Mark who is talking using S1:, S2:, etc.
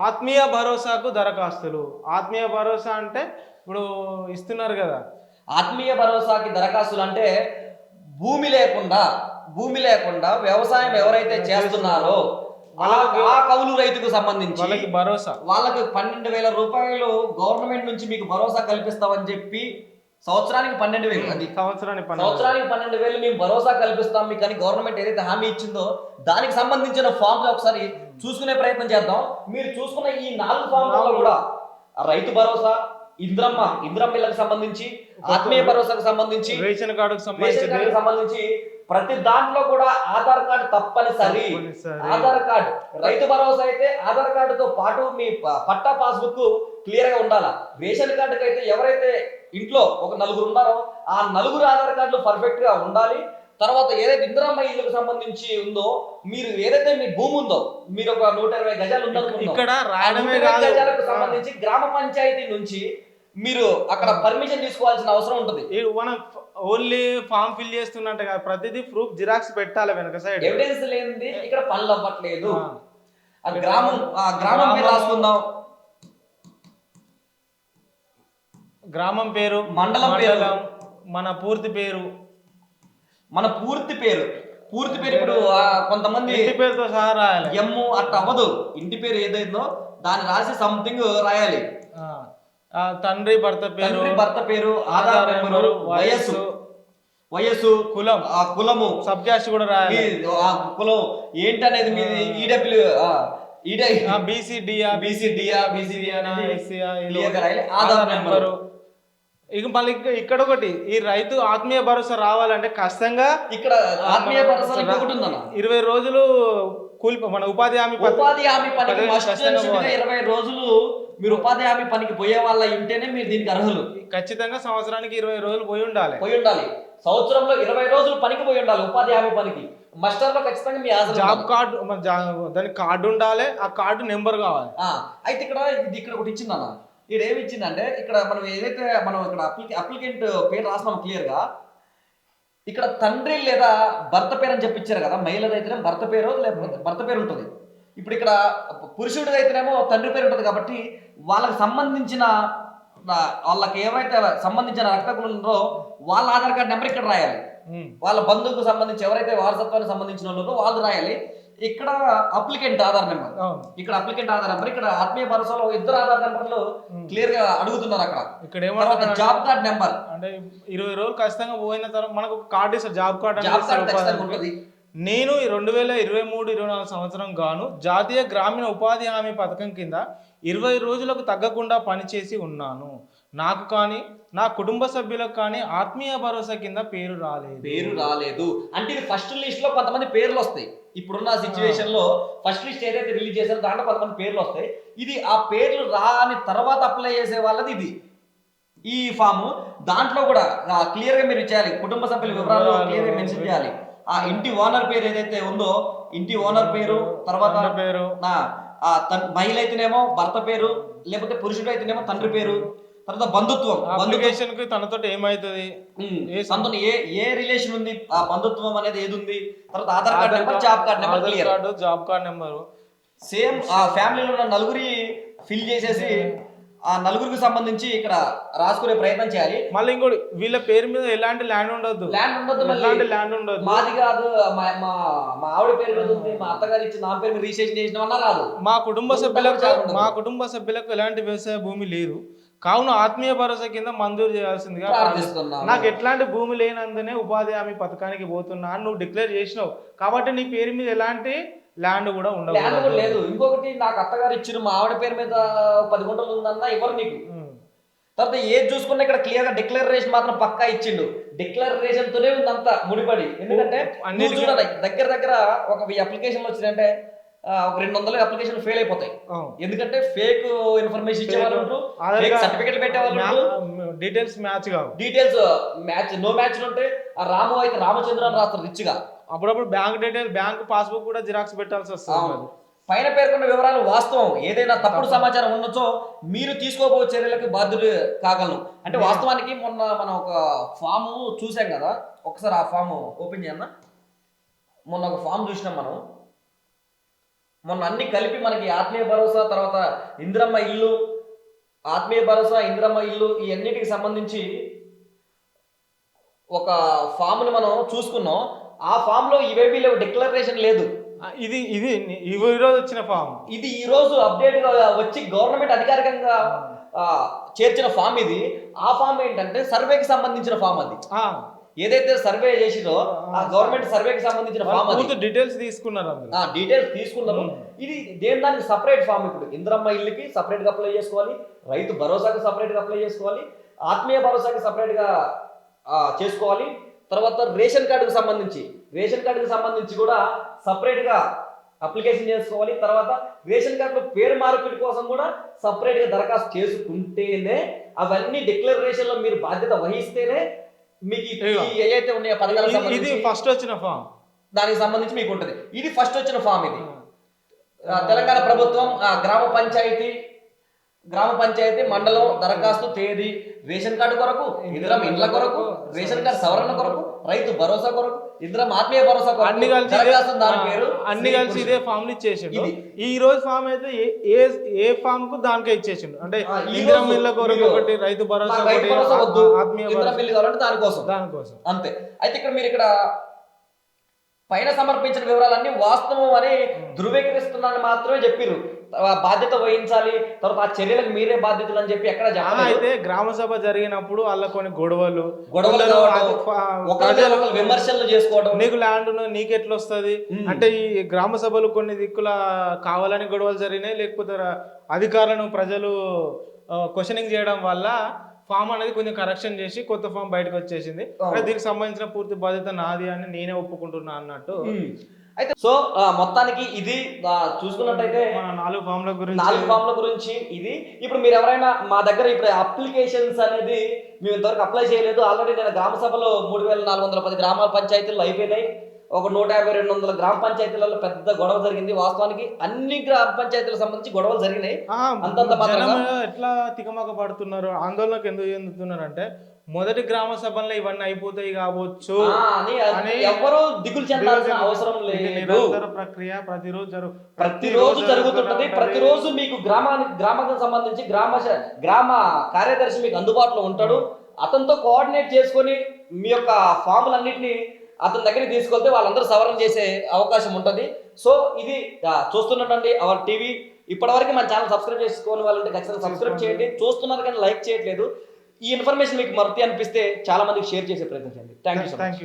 S1: ఆత్మీయ భరోసాకు దరఖాస్తులు. ఆత్మీయ భరోసా అంటే ఇప్పుడు ఇస్తున్నారు కదా.
S2: ఆత్మీయ భరోసాకి దరఖాస్తులు అంటే భూమి లేకుండా భూమి లేకుండా వ్యవసాయం ఎవరైతే చేస్తున్నారో ఆ- కౌలు రైతుకు సంబంధించి
S1: వాళ్ళకి భరోసా.
S2: వాళ్ళకి పన్నెండు వేల రూపాయలు గవర్నమెంట్ నుంచి మీకు భరోసా కల్పిస్తామని చెప్పి సంవత్సరానికి పన్నెండు వేలు. అది
S1: సంవత్సరానికి
S2: సంవత్సరానికి పన్నెండు వేలు మేము భరోసా కల్పిస్తాం మీకు అని గవర్నమెంట్ ఏదైతే హామీ ఇచ్చిందో దానికి సంబంధించిన ఫామ్ ఒకసారి చూసుకునే ప్రయత్నం చేద్దాం. మీరు చూసుకున్న ఈ నాలుగు ఫామ్లలో కూడా రైతు భరోసా ఇంద్రమ్మ ఇంద్రమ్మ ఇళ్ళకి సంబంధించి ఆత్మీయ భరోసాకు సంబంధించి
S1: రేషన్ కార్డుకు సంబంధించి
S2: ప్రతి దాంట్లో కూడా ఆధార్ కార్డు తప్పనిసరి. ఆధార్ కార్డు. రైతు భరోసా అయితే ఆధార్ కార్డుతో పాటు మీ పట్టా పాస్బుక్ క్లియర్గా ఉండాలా? రేషన్ కార్డుకి అయితే ఎవరైతే ఇంట్లో ఒక నలుగురు ఉన్నారో ఆ నలుగురు ఆధార్ కార్డులు పర్ఫెక్ట్గా ఉండాలి. తర్వాత ఏదైతే ఇందిరమ్మ ఇల్లుకు సంబంధించి ఉందో మీరు ఏదైతే మీ భూమి ఉందో మీరు ఒక నూట ఇరవై గజాలు.
S1: ఇక్కడ
S2: ఆ
S1: రాయడమే
S2: 120
S1: కాదు
S2: గజాలకు సంబంధించి గ్రామ పంచాయతీ నుంచి మీరు అక్కడ పర్మిషన్ తీసుకోవాల్సిన అవసరం ఉంటుంది
S1: మనం ఓన్లీ ఫామ్ ఫిల్ చేస్తున్నట్టు కాదు ప్రతిదీ ప్రూఫ్ జిరాక్స్ పెట్టాలి వెనక సైడ్
S2: ఎవిడెన్స్ లేనిది ఇక్కడ పనులు అవ్వట్లేదు
S1: ఆ.
S2: గ్రామం ఆ గ్రామం పేరు
S1: గ్రామము.
S2: రాసుకుందాం
S1: గ్రామం పేరు
S2: మండలం పేరు.
S1: మన పూర్తి పేరు
S2: మన పూర్తి పేరు. పూర్తి పేరు ఇప్పుడు కొంతమంది
S1: ఇంటి పేరుతో సహా రాయాలి.
S2: ఎమ్ము అట్ట అవ్వదు. ఇంటి పేరు ఏదైందో దాన్ని రాసి సంథింగ్ రాయాలి.
S1: తండ్రి భర్త పేరు
S2: భర్త పేరు ఆధార్ నెంబరు వయస్సు. వయస్సు
S1: కులం.
S2: ఆ కులము.
S1: సబ్ క్యాస్ట్ కూడా రాయాలి.
S2: ఆ కులం. ఏంటనేది మీది? ఈడబ్ల్యూ ఈడై
S1: బీసీడియా
S2: బీసీడియా బీసీడీ అనేది clear గా రాయాలి. ఆధార్
S1: ఆధార్
S2: నెంబరు.
S1: ఇక మళ్ళీ ఇక్కడ- ఒకటి ఈ రైతు ఆత్మీయ భరోసా రావాలంటే కష్టంగా
S2: ఇక్కడ ఆత్మీయ భరోసా ఇంకొకటి ఉందన్న.
S1: ఇరవై రోజులు కూలి మన ఉపాధి హామీ
S2: ఉపాధి హామీ పనికి. ఇరవై రోజులు మీరు ఉపాధి హామీ పనికి పోయే వాళ్ళ ఉంటేనే మీరు దీనికి అర్హులు.
S1: ఖచ్చితంగా సంవత్సరానికి ఇరవై రోజులు పోయి ఉండాలి.
S2: పోయి ఉండాలి. సంవత్సరంలో ఇరవై రోజులు పనికి పోయి ఉండాలి ఉపాధి హామీ పనికి. మస్టర్లో ఖచ్చితంగా మీ
S1: జాబ్. కార్డు దానికి కార్డు ఉండాలి ఆ కార్డు నెంబర్ కావాలి.
S2: అయితే ఇక్కడ ఇది ఇక్కడ ఒకటి ఇచ్చిందన్న. ఇక్కడ ఏమి ఇచ్చిందంటే ఇక్కడ మనం ఏదైతే మనం ఇక్కడ అప్లికే అప్లికెంట్ పేరు రాసినాం క్లియర్గా ఇక్కడ తండ్రి లేదా భర్త పేరు అని చెప్పించారు కదా మహిళది అయితేనే భర్త పేరు లేకపోతే భర్త పేరు ఉంటుంది. ఇప్పుడు ఇక్కడ పురుషుడిది అయితేనేమో తండ్రి పేరు ఉంటుంది కాబట్టి వాళ్ళకి సంబంధించిన వాళ్ళకి ఏవైతే సంబంధించిన రక్త ఉన్నారో వాళ్ళ ఆధార్ కార్డ్ నెంబర్ ఇక్కడ రాయాలి. వాళ్ళ బంధువుకు సంబంధించి ఎవరైతే వారసత్వానికి సంబంధించిన వాళ్ళు వాళ్ళు రాయాలి. ఇక్కడ అప్లికెంట్ ఆధార్ నెంబర్ ఇక్కడ అప్లికెంట్ ఆధార్ నెంబర్ ఇక్కడ ఆత్మీయ భరోసాలో ఇద్దరు ఆధార్ నెంబర్లు క్లియర్గా అడుగుతున్నారు అక్కడ.
S1: ఇక్కడ ఏమంటారు
S2: జాబ్ కార్డ్ నెంబర్
S1: అంటే ఇరవై రోజులు ఖచ్చితంగా పోయిన తర్వాత మనకు కార్డు ఇస్తారు జాబ్ కార్డు
S2: జాబ్ కార్డ్ ఉంటుంది.
S1: నేను రెండు వేల ఇరవై మూడు ఇరవై నాలుగు సంవత్సరం గాను జాతీయ గ్రామీణ ఉపాధి హామీ పథకం కింద ఇరవై రోజులకు తగ్గకుండా పనిచేసి ఉన్నాను. నాకు కానీ నా కుటుంబ సభ్యులకు కానీ ఆత్మీయ భరోసా కింద పేరు రాలేదు.
S2: పేరు రాలేదు. అంటే ఫస్ట్ లిస్ట్లో కొంతమంది పేర్లు వస్తాయి. ఇప్పుడున్న సిచ్యువేషన్లో ఫస్ట్ లిస్ట్ ఏదైతే రిలీజ్ చేశారో దాంట్లో కొంతమంది పేర్లు వస్తాయి. ఇది ఆ పేర్లు రాని తర్వాత అప్లై చేసే వాళ్ళది ఇది. ఈ ఫామ్ దాంట్లో కూడా క్లియర్గా మీరు చేయాలి కుటుంబ సభ్యుల వివరాలు క్లియర్గా మెన్షన్ చేయాలి. ఆ ఇంటి ఓనర్ పేరు ఏదైతే ఉందో ఇంటి ఓనర్ పేరు తర్వాత
S1: పేరు.
S2: మహిళ అయితేనేమో భర్త పేరు లేకపోతే పురుషుడు అయితేనేమో తండ్రి పేరు తర్వాత బంధుత్వం
S1: అప్లికేషన్కి తనతో ఏమైతుంది?
S2: తనతో ఏ ఏ రిలేషన్ ఉంది? ఆ బంధుత్వం అనేది ఏది ఉంది తర్వాత Aadhaar card number job card number
S1: Aadhaar
S2: clear
S1: card job card number.
S2: Same ఆ ఫ్యామిలీలో ఉన్న నలుగురి ఫిల్ చేసేసి ఆ నలుగురికి సంబంధించి ఇక్కడ రాసుకునే ప్రయత్నం చేయాలి.
S1: మళ్ళీ ఇంకోటి వీళ్ళ పేరు మీద ఎలాంటి ల్యాండ్ ఉండొద్దు.
S2: ల్యాండ్ ఉండదు
S1: ఎలాంటి ల్యాండ్ ఉండొద్దు.
S2: మాది కాదు మా మా ఆవిడ పేరు మీద ఉంది మా అత్తగారు ఇచ్చి నా పేరు మీద రిజిస్ట్రేషన్ చేసిన రాదు
S1: మా కుటుంబ
S2: ఉండదు,
S1: సభ్యులకు
S2: ఉండదు.
S1: మా కుటుంబ సభ్యులకు ఎలాంటి వ్యవసాయ భూమి లేదు. కావున ఆత్మీయ భరోసా కింద మంజూరు చేయాల్సిందిగా నాకు ఎట్లాంటి భూమి లేనందునే ఉపాధి హామీ పథకానికి పోతున్నా అని నువ్వు డిక్లేర్ చేసినావు. కాబట్టి నీ పేరు మీద ఎలాంటి ల్యాండ్ కూడా ఉండదు
S2: లేదు. ఇంకొకటి నాకు అత్తగారు ఇచ్చిన మా ఆవిడ పేరు మీద పది గుంటలు ఉందన్నా ఇవ్వరు నీకు. తర్వాత ఏది చూసుకున్నా ఇక్కడ క్లియర్గా డిక్లరేషన్ మాత్రం పక్కా ఇచ్చిండు. డిక్లరేషన్ తోనే ఉంది అంతా ముడిపడి ఎందుకంటే దగ్గర దగ్గర ఒక అప్లికేషన్ వచ్చిందంటే ఒక రెండు వందల అప్లికేషన్ ఫెయిల్ అయిపోతాయి. ఎందుకంటే ఫేక్ ఇన్ఫర్మేషన్ ఇచ్చే వాళ్ళు ఫేక్ సర్టిఫికెట్ పెట్టే వాళ్ళు
S1: డీటెయిల్స్ మ్యాచ్ కావు.
S2: డీటెయిల్స్ మ్యాచ్ నో మ్యాచ్ ఉంటే ఆ రాము అయితే రామచంద్ర అని రాస్తారు రిచ్గా
S1: అప్పుడప్పుడు బ్యాంక్ డీటెయిల్ బ్యాంక్ పాస్బుక్ కూడా జిరాక్స్ పెట్టాల్సి వస్తుంది.
S2: పైన పేర్కొన్న వివరాలు వాస్తవం. ఏదైనా తప్పుడు సమాచారం ఉండొచ్చో మీరు తీసుకోబో చర్యలకు బాధ్యులు కాగలను అంటే వాస్తవానికి మొన్న మనం ఒక ఫామ్ చూసాం కదా. ఒకసారి ఆ ఫామ్ ఓపెన్ చేయన్న మొన్న ఒక ఫామ్ చూసినాం మనం. మొన్న అన్ని కలిపి మనకి ఆత్మీయ భరోసా తర్వాత ఇందిరమ్మ ఇల్లు ఆత్మీయ భరోసా ఇందిరమ్మ ఇల్లు ఈ అన్నిటికి సంబంధించి ఒక ఫామ్ని మనం చూసుకున్నాం. ఆ ఫామ్లో ఇవేవి లేవు డిక్లరేషన్ లేదు.
S1: ఇది ఇది ఈ రోజు వచ్చిన ఫామ్.
S2: ఇది ఈ రోజు అప్డేట్గా వచ్చి గవర్నమెంట్ అధికారికంగా చేర్చిన ఫామ్ ఇది. ఆ ఫామ్ ఏంటంటే సర్వేకి సంబంధించిన ఫామ్ అది. ఏదైతే సర్వే చేసిరో ఆ గవర్నమెంట్ సర్వేకి సంబంధించిన ఫామ్ అది.
S1: డీటెయిల్స్ తీసుకున్నారు
S2: ఆ డీటెయిల్స్ తీసుకున్నారు ఇది దేని దానికి సపరేట్ ఫామ్ ఇప్పుడు? ఇంద్రమ్మ ఇల్లుకి సపరేట్గా అప్లై చేసుకోవాలి రైతు భరోసాకి సపరేట్గా అప్లై చేసుకోవాలి ఆత్మీయ భరోసాకి సపరేట్గా చేసుకోవాలి. తర్వాత రేషన్ కార్డుకు సంబంధించి రేషన్ కార్డుకి సంబంధించి కూడా సపరేట్గా అప్లికేషన్ చేసుకోవాలి. తర్వాత రేషన్ కార్డులో పేరు మార్పిడి కోసం కూడా సపరేట్గా దరఖాస్తు చేసుకుంటేనే అవన్నీ డిక్లరేషన్లో మీరు బాధ్యత వహిస్తేనే మీకు ఏవైతే ఉన్నాయో పథకాలకు
S1: ఇది- ఫస్ట్ వచ్చిన ఫామ్
S2: దానికి సంబంధించి మీకు ఉంటుంది ఇది ఫస్ట్ వచ్చిన ఫామ్ ఇది. తెలంగాణ ప్రభుత్వం ఆ, గ్రామ పంచాయతీ గ్రామ పంచాయతీ మండలం దరఖాస్తు తేదీ రేషన్ కార్డు కొరకు ఇందిరం ఇండ్ల కొరకు రేషన్ కార్డు సవరణ కొరకు రైతు భరోసా కొరకు ఇందిరం ఆత్మీయ భరోసా కొరకు
S1: అన్ని కలిసి
S2: దరఖాస్తు దాని పేరు
S1: అన్ని కలిసి ఇదే. ఫామ్లు ఇచ్చేసిండు. ఈ రోజు ఫామ్ అయితే ఏ- ఏ ఫామ్కు దానికే ఇచ్చేసిండు అంటే ఇందిరా మిల్ల కొరకు ఒకటి రైతు భరోసా ఒకటి ఆత్మీయ
S2: ఇందిరం బిల్లు కావాలంటే దానికోసం
S1: దానికోసం.
S2: అంతే. అయితే ఇక్కడ మీరు ఇక్కడ పైన సమర్పించిన వివరాలన్నీ వాస్తవం అని ధృవీకరిస్తున్నారని మాత్రమే చెప్పిర్రు. ఆ బాధ్యత వహించాలి తర్వాత ఆ చర్యలకు మీరే బాధ్యతలు అని చెప్పి ఎక్కడ
S1: అయితే గ్రామ సభ జరిగినప్పుడు అల్ల కొన్ని గొడవలు
S2: గొడవలు విమర్శలు చేసుకోవడం
S1: నీకు ల్యాండ్ నీకు ఎట్లా వస్తుంది. అంటే ఈ గ్రామ సభలు కొన్ని దిక్కుల కావాలని గొడవలు జరిగినాయి లేకపోతే అధికారులను ప్రజలు క్వశ్చనింగ్ చేయడం వల్ల ఫామ్ అనేది కొంచెం కరెక్షన్ చేసి కొత్త ఫామ్ బయటకు వచ్చేసింది. దీనికి సంబంధించిన పూర్తి బాధ్యత నాది అని నేనే ఒప్పుకుంటున్నా అన్నట్టు.
S2: అయితే సో మొత్తానికి ఇది చూసుకున్నట్టయితే
S1: నాలుగు ఫామ్ల గురించి
S2: నాలుగు ఫామ్ల గురించి ఇది. ఇప్పుడు మీరు ఎవరైనా మా దగ్గర ఇప్పుడు అప్లికేషన్స్ అనేది మేము ఇంతవరకు అప్లై చేయలేదు. ఆల్రెడీ నేను గ్రామ సభలో మూడు వేల నాలుగు వందల పది గ్రామాల పంచాయతీలు అయిపోయినాయి. ఒక నూట యాభై రెండు వందల గ్రామ పంచాయతీలలో పెద్ద గొడవ జరిగింది. వాస్తవానికి అన్ని గ్రామ పంచాయతీలకు సంబంధించి గొడవలు జరిగినాయి. అంతంత
S1: ఎట్లా తికమక పడుతున్నారు? ఆందోళనకు ఎందుకు చెందుతున్నారు అంటే మొదటి గ్రామ సభల్లో ఇవన్నీ అయిపోతాయి కావచ్చు.
S2: ఎవరు దిగులు చెందాల్సిన అవసరం లేదు.
S1: నిరంతర ప్రక్రియ ప్రతిరోజు జరుగు
S2: ప్రతిరోజు జరుగుతుంటది. ప్రతిరోజు మీకు గ్రామానికి గ్రామానికి సంబంధించి గ్రామ గ్రామ కార్యదర్శి మీకు అందుబాటులో ఉంటాడు. అతనితో కోఆర్డినేట్ చేసుకొని మీ యొక్క ఫాములన్నింటినీ అతని దగ్గరికి తీసుకెళ్తే వాళ్ళందరూ సవరణ చేసే అవకాశం ఉంటుంది. సో ఇది ఆ, చూస్తున్నట్టండి అవర్ టీవీ. ఇప్పటివరకు మన ఛానల్ సబ్స్క్రైబ్ చేసుకోని వాళ్ళంటే ఖచ్చితంగా సబ్స్క్రైబ్ చేయండి. చూస్తున్నారు కానీ లైక్ చేయట్లేదు. ఈ ఇన్ఫర్మేషన్ మీకు మరతి అనిపిస్తే చాలా మందికి షేర్ చేసే ప్రయత్నం చేయండి. Thank you
S1: thank you